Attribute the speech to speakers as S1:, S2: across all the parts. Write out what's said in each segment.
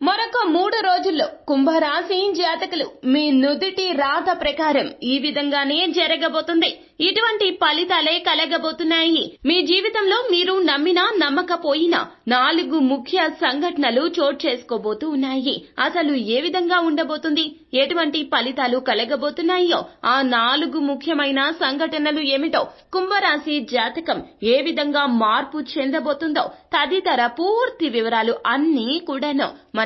S1: మరొక మూడు రోజుల్లో కుంభరాశి జాతకులు మీ నుదుటి రాత ప్రకారం ఈ విధంగానే జరగబోతుంది. ఇటువంటి ఫలితాలే కలగబోతున్నాయి. మీ జీవితంలో మీరు నమ్మినా నమ్మకపోయినా నాలుగు ముఖ్య సంఘటనలు చోటు చేసుకోబోతూ ఉన్నాయి. అసలు ఏ విధంగా ఉండబోతుంది? ఎటువంటి ఫలితాలు కలగబోతున్నాయో? ఆ నాలుగు ముఖ్యమైన సంఘటనలు ఏమిటో? కుంభరాశి జాతకం ఏ విధంగా మార్పు చెందబోతుందో? తదితర పూర్తి వివరాలు అన్నీ కూడాను మన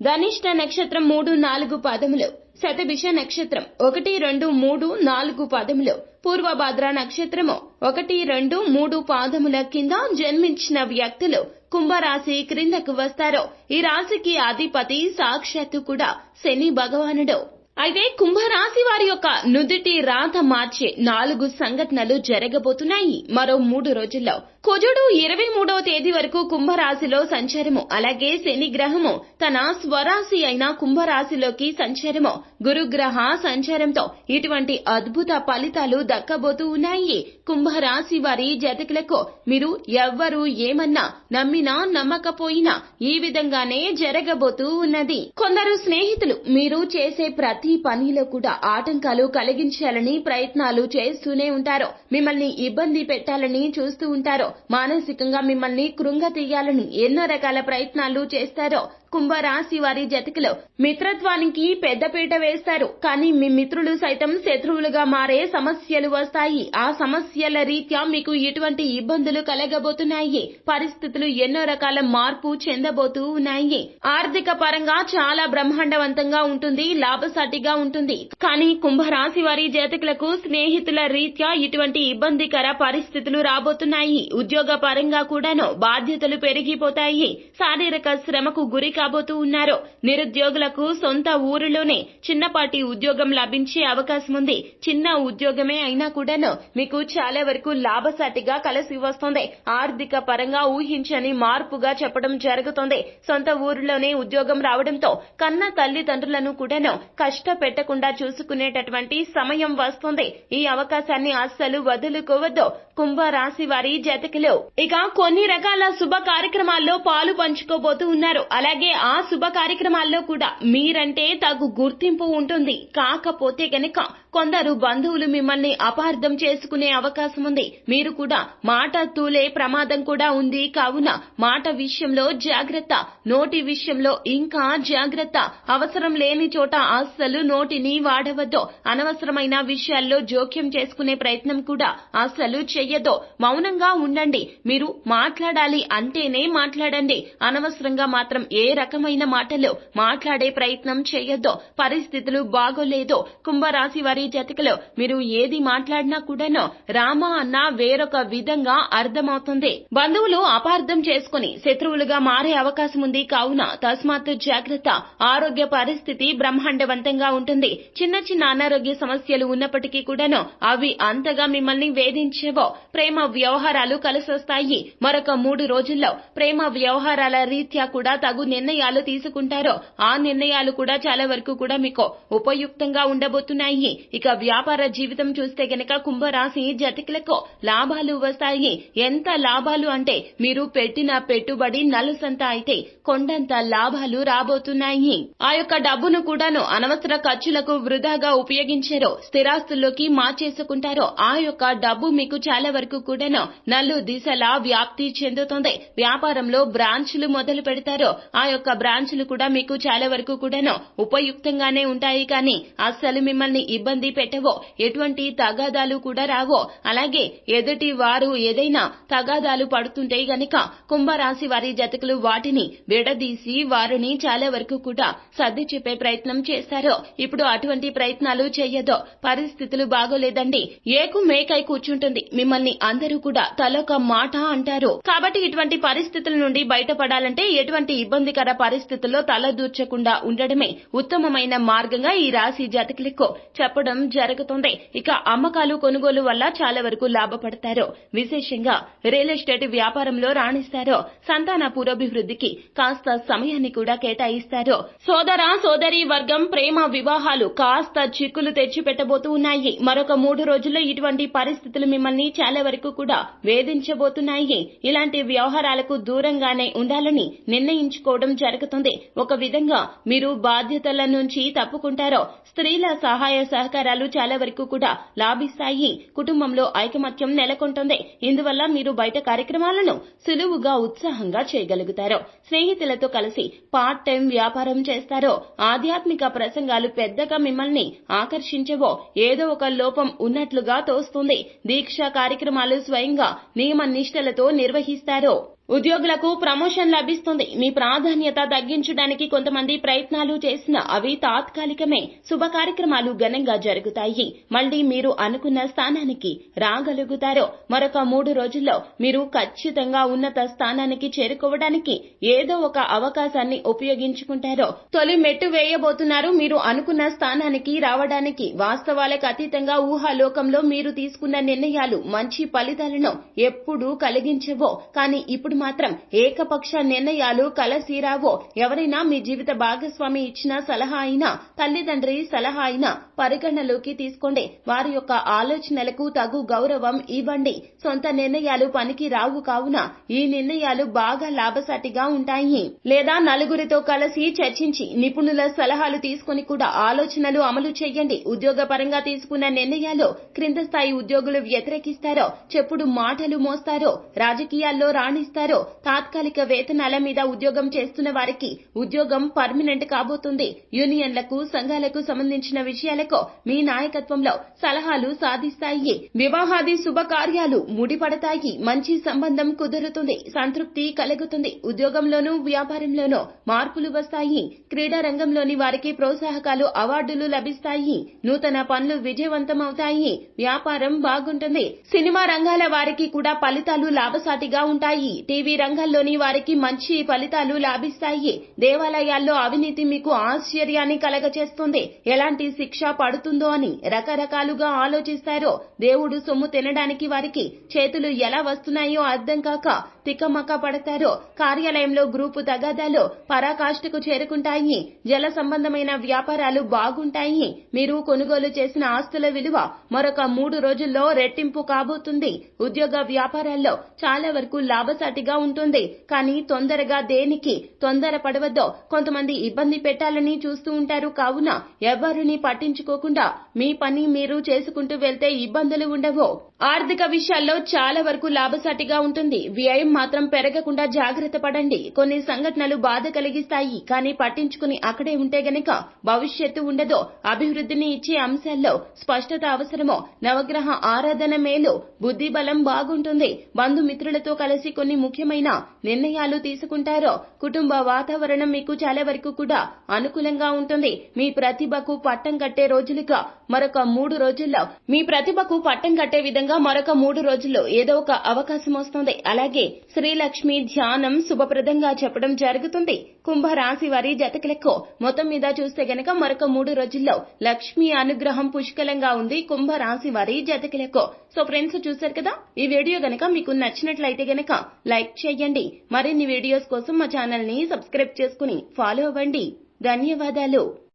S1: ధనిష్ట నక్షత్రం మూడు నాలుగు పాదములు శతభిష నక్షత్రం ఒకటి రెండు మూడు నాలుగు పాదములు పూర్వభద్ర నక్షత్రము ఒకటి రెండు మూడు పాదముల కింద జన్మించిన వ్యక్తులు కుంభరాశి క్రిందకు వస్తారు ఈ రాశికి అధిపతి సాక్షాత్తు కూడా శని భగవానుడు. అయితే కుంభరాశి వారి యొక్క నుదుటి రాత మార్చే నాలుగు సంఘటనలు జరగబోతున్నాయి. మరో మూడు రోజుల్లో. కుజుడు ఇరవై మూడవ తేదీ వరకు కుంభరాశిలో సంచారము. అలాగే శని గ్రహము తన స్వరాశి అయిన కుంభరాశిలోకి సంచారము. గురుగ్రహ సంచారంతో ఇటువంటి అద్భుత ఫలితాలు దక్కబోతూ ఉన్నాయి. కుంభరాశి వారి జతకులకు మీరు ఎవ్వరు ఏమన్నా నమ్మినా నమ్మకపోయినా ఈ విధంగానే జరగబోతూ ఉన్నది. కొందరు స్నేహితులు మీరు చేసే ప్రతి పనిలో కూడా ఆటంకాలు కలిగించాలని ప్రయత్నాలు చేస్తూనే ఉంటారు. మిమ్మల్ని ఇబ్బంది పెట్టాలని చూస్తూ ఉంటారు. మానసికంగా మిమ్మల్ని కృంగతీయాలని ఎన్నో రకాల ప్రయత్నాలు చేస్తారో కుంభరాశి వారి జతకిలో మిత్రత్వానికి పెద్దపీట వేస్తారు. కానీ మీ మిత్రులు సైతం శత్రువులుగా మారే సమస్యలు వస్తాయి. ఆ సమస్యల రీత్యా మీకు ఇటువంటి ఇబ్బందులు కలగబోతున్నాయి. పరిస్థితులు ఎన్నో రకాల మార్పు చెందబోతూ ఉన్నాయి. ఆర్థిక పరంగా చాలా బ్రహ్మాండవంతంగా ఉంటుంది లాభసాటిగా ఉంటుంది. కానీ కుంభరాశి వారి జాతకులకు స్నేహితుల రీత్యా ఇటువంటి ఇబ్బందికర పరిస్థితులు రాబోతున్నాయి. ఉద్యోగ పరంగా కూడాను బాధ్యతలు పెరిగిపోతాయి. శారీరక శ్రమకు గురి కాబోతూ ఉన్నారు. నిరుద్యోగులకు సొంత ఊరిలోనే చిన్నపాటి ఉద్యోగం లభించే అవకాశం ఉంది. చిన్న ఉద్యోగమే అయినా కూడాను మీకు చాలా వరకు లాభసాటిగా కలిసి వస్తుంది. ఆర్థిక పరంగా ఊహించని మార్పుగా చెప్పడం జరుగుతుంది. సొంత ఊరిలోనే ఉద్యోగం రావడంతో కన్న తల్లిదండ్రులను కూడాను కష్టపెట్టకుండా చూసుకునేటటువంటి సమయం వస్తుంది. ఈ అవకాశాన్ని అస్సలు వదులుకోవద్దు. కుంభరాశి వారి జతకులు. ఇక కొన్ని రకాల శుభ కార్యక్రమాల్లో పాలు పంచుకోబోతూ ఉన్నారు. అలాగే ఆ శుభ కార్యక్రమాల్లో కూడా మీరంటే తగు గుర్తింపు ఉంటుంది. కాకపోతే గనక కొందరు బంధువులు మిమ్మల్ని అపార్థం చేసుకునే అవకాశం ఉంది. మీరు కూడా మాట తూలే ప్రమాదం కూడా ఉంది. కావున మాట విషయంలో జాగ్రత్త. నోటి విషయంలో ఇంకా జాగ్రత్త. అవసరం లేని చోట అస్సలు నోటిని వాడవద్దు. అనవసరమైన విషయాల్లో జోక్యం చేసుకునే ప్రయత్నం కూడా అస్సలు చెయ్యదు మౌనంగా ఉండండి. మీరు మాట్లాడాలి అంటేనే మాట్లాడండి. అనవసరంగా మాత్రం ఏ రకమైన మాటలు మాట్లాడే ప్రయత్నం చేయొద్దు పరిస్థితులు బాగోలేదు. కుంభరాశి వారి జతకలో మీరు ఏది మాట్లాడినా కూడాను రామ అన్న వేరొక విధంగా అర్థమవుతుంది. బంధువులు అపార్థం చేసుకుని శత్రువులుగా మారే అవకాశం ఉంది. కావున తస్మాత్ జాగ్రత్త ఆరోగ్య పరిస్థితి బ్రహ్మాండవంతంగా ఉంటుంది. చిన్న చిన్న అనారోగ్య సమస్యలు ఉన్నప్పటికీ కూడాను అవి అంతగా మిమ్మల్ని వేధించేవో ప్రేమ వ్యవహారాలు కలిసొస్తాయి. మరొక మూడు రోజుల్లో ప్రేమ వ్యవహారాల రీత్యా కూడా తగు నిర్ణయాలు తీసుకుంటారో ఆ నిర్ణయాలు కూడా చాలా వరకు కూడా మీకు ఉపయుక్తంగా ఉండబోతున్నాయి. ఇక వ్యాపార జీవితం చూస్తే గనక కుంభరాశి జతకులకు లాభాలు వస్తాయి. ఎంత లాభాలు అంటే మీరు పెట్టిన పెట్టుబడి నలుసంత అయితే కొండంత లాభాలు రాబోతున్నాయి. ఆ యొక్క డబ్బును కూడాను అనవసర ఖర్చులకు వృధాగా ఉపయోగించారో స్థిరాస్తుల్లోకి మార్చేసుకుంటారో ఆ యొక్క డబ్బు మీకు చాలా వరకు కూడాను నలు దిశలా వ్యాప్తి చెందుతుంది. వ్యాపారంలో బ్రాంచ్లు మొదలు పెడతారో ఆ యొక్క బ్రాంచ్లు కూడా మీకు చాలా వరకు కూడాను ఉపయుక్తంగానే ఉంటాయి. కానీ అస్సలు మిమ్మల్ని ఇబ్బంది ఇబ్బంది పెట్టవో ఎటువంటి తగాదాలు కూడా రావో. అలాగే ఎదుటి వారు ఏదైనా తగాదాలు పడుతుంటే గనక కుంభరాశి వారి జతకులు వాటిని విడదీసి వారిని చాలా వరకు కూడా సర్ది చెప్పే ప్రయత్నం చేశారో ఇప్పుడు అటువంటి ప్రయత్నాలు చేయదో పరిస్థితులు బాగోలేదండి. ఏకు మేకై కూర్చుంటుంది. మిమ్మల్ని అందరూ కూడా తలొక మాట అంటారు. కాబట్టి ఇటువంటి పరిస్థితుల నుండి బయటపడాలంటే ఎటువంటి ఇబ్బందికర పరిస్థితుల్లో తల దూర్చకుండా ఉండడమే ఉత్తమమైన మార్గంగా ఈ రాశి జాతకులకు చెప్పడం జరుగుతుంది. ఇక అమ్మకాలు కొనుగోలు వల్ల చాలా వరకు లాభపడతారు. విశేషంగా రియల్ ఎస్టేట్ వ్యాపారంలో రాణిస్తారు. సంతాన పురోభివృద్ధికి కాస్త సమయాన్ని కూడా కేటాయిస్తారు. సోదర సోదరి వర్గం ప్రేమ వివాహాలు కాస్త చిక్కులు తెచ్చి పెట్టబోతూ ఉన్నాయి. మరొక మూడు రోజుల్లో ఇటువంటి పరిస్థితులు మిమ్మల్ని చాలా వరకు కూడా వేధించబోతున్నాయి. ఇలాంటి వ్యవహారాలకు దూరంగానే ఉండాలని నిర్ణయించుకోవడం జరుగుతుంది. ఒక విధంగా మీరు బాధ్యతల నుంచి తప్పుకుంటారో స్త్రీల సహాయ సహకారం సహకారాలు చాలా వరకు కూడా లాభిస్తాయి. కుటుంబంలో ఐకమత్యం నెలకొంటుంది. ఇందువల్ల మీరు బయట కార్యక్రమాలను సులువుగా ఉత్సాహంగా చేయగలుగుతారు. స్నేహితులతో కలిసి పార్ట్ టైం వ్యాపారం చేస్తారో ఆధ్యాత్మిక ప్రసంగాలు పెద్దగా మిమ్మల్ని ఆకర్షించవో ఏదో ఒక లోపం ఉన్నట్లుగా తోస్తుంది. దీక్షా కార్యక్రమాలు స్వయంగా నియమ నిష్టలతో నిర్వహిస్తారో. ఉద్యోగులకు ప్రమోషన్ లభిస్తుంది. మీ ప్రాధాన్యత తగ్గించడానికి కొంతమంది ప్రయత్నాలు చేసినా అవి తాత్కాలికమే. శుభ కార్యక్రమాలు ఘనంగా జరుగుతాయి. మళ్ళీ మీరు అనుకున్న స్థానానికి రాగలుగుతారో మరొక మూడు రోజుల్లో మీరు ఖచ్చితంగా ఉన్నత స్థానానికి చేరుకోవడానికి ఏదో ఒక అవకాశాన్ని ఉపయోగించుకుంటారో తొలి మెట్టు వేయబోతున్నారు. మీరు అనుకున్న స్థానానికి రావడానికి వాస్తవాలకు అతీతంగా ఊహాలోకంలో మీరు తీసుకున్న నిర్ణయాలు మంచి ఫలితాలను ఎప్పుడూ కలిగించవో. కానీ ఇప్పుడు మాత్రం ఏకపక్ష నిర్ణయాలు కలసీరావో. ఎవరైనా మీ జీవిత భాగస్వామి ఇచ్చిన సలహా అయినా తల్లిదండ్రి సలహా అయినా పరిగణలోకి తీసుకోండి. వారి యొక్క ఆలోచనలకు తగు గౌరవం ఇవ్వండి. సొంత నిర్ణయాలు పనికి రావు కావున ఈ నిర్ణయాలు బాగా లాభసాటిగా ఉంటాయి. లేదా నలుగురితో కలిసి చర్చించి నిపుణుల సలహాలు తీసుకుని కూడా ఆలోచనలు అమలు చేయండి. ఉద్యోగ పరంగా తీసుకున్న నిర్ణయాలు క్రింద స్థాయి ఉద్యోగులు వ్యతిరేకిస్తారో చెప్పుడు మాటలు మోస్తారో రాజకీయాల్లో రాణిస్తారో తాత్కాలిక వేతనాల మీద ఉద్యోగం చేస్తున్న వారికి ఉద్యోగం పర్మినెంట్ కాబోతుంది. యూనియన్లకు సంఘాలకు సంబంధించిన విషయాలకు మీ నాయకత్వంలో సలహాలు సాధిస్తాయి. వివాహాది శుభకార్యాలు ముడిపడతాయి. మంచి సంబంధం కుదురుతుంది. సంతృప్తి కలుగుతుంది. ఉద్యోగంలోనూ వ్యాపారంలోనూ మార్పులు వస్తాయి. క్రీడా రంగంలోని వారికి ప్రోత్సాహకాలు అవార్డులు లభిస్తాయి. నూతన పనులు విజయవంతమవుతాయి. వ్యాపారం బాగుంటుంది. సినిమా రంగాల వారికి కూడా ఫలితాలు లాభసాటిగా ఉంటాయి. టీవీ రంగంలోని వారికి మంచి ఫలితాలు లాభిస్తాయి. దేవాలయాల్లో అవినీతి మీకు ఆశ్చర్యాన్ని కలగచేస్తుంది ఎలాంటి శిక్ష పడుతుందో అని రకరకాలుగా ఆలోచిస్తారో దేవుడు సొమ్ము తినడానికి వారికి చేతులు ఎలా వస్తున్నాయో అర్థం కాక తికమక పడతారో కార్యాలయంలో గ్రూపు తగాదాలు పరాకాష్ఠకు చేరుకుంటాయి. జల సంబంధమైన వ్యాపారాలు బాగుంటాయి. మీరు కొనుగోలు చేసిన ఆస్తుల విలువ మరొక మూడు రోజుల్లో రెట్టింపు కాబోతుంది. ఉద్యోగ వ్యాపారాల్లో చాలా వరకు లాభసాటి లాభసాటిగా ఉంటుంది. కానీ తొందరగా దేనికి తొందర పడవద్దో కొంతమంది ఇబ్బంది పెట్టాలని చూస్తూ ఉంటారు. కావున ఎవరిని పట్టించుకోకుండా మీ పని మీరు చేసుకుంటూ వెళ్తే ఇబ్బందులు ఉండవు. ఆర్థిక విషయాల్లో చాలా వరకు లాభసాటిగా ఉంటుంది. వ్యయం మాత్రం పెరగకుండా జాగ్రత్త పడండి. కొన్ని సంఘటనలు బాధ కలిగిస్తాయి. కానీ పట్టించుకుని అక్కడే ఉంటే గనక భవిష్యత్తు ఉండదో అభివృద్ధిని ఇచ్చే అంశాల్లో స్పష్టత అవసరమో నవగ్రహ ఆరాధన మేలు బుద్ధి బలం బాగుంటుంది. బంధుమిత్రులతో కలిసి కొన్ని ముఖ్యమైన నిర్ణయాలు తీసుకుంటారో కుటుంబ వాతావరణం మీకు చాలా వరకు కూడా అనుకూలంగా ఉంటుంది. మీ ప్రతిభకు పట్టం కట్టే రోజులుగా మరొక మూడు రోజుల్లో మీ ప్రతిభకు పట్టం కట్టే విధంగా మరొక మూడు రోజుల్లో ఏదో ఒక అవకాశం వస్తుంది. అలాగే శ్రీలక్ష్మి ధ్యానం శుభప్రదంగా చెప్పడం జరుగుతుంది. కుంభ రాశి వారి జతకులకు మొత్తం మీద చూస్తే గనక మరొక మూడు రోజుల్లో లక్ష్మి అనుగ్రహం పుష్కలంగా ఉంది కుంభ రాశి వారి జతకులకు. సో ఫ్రెండ్స్ చూసారు కదా? ఈ వీడియో గనక మీకు నచ్చినట్లయితే గనక లైక్ చేయండి. మరిన్ని వీడియోస్ కోసం మా ఛానల్ని సబ్స్క్రైబ్ చేసుకుని ఫాలో అవ్వండి. ధన్యవాదాలు.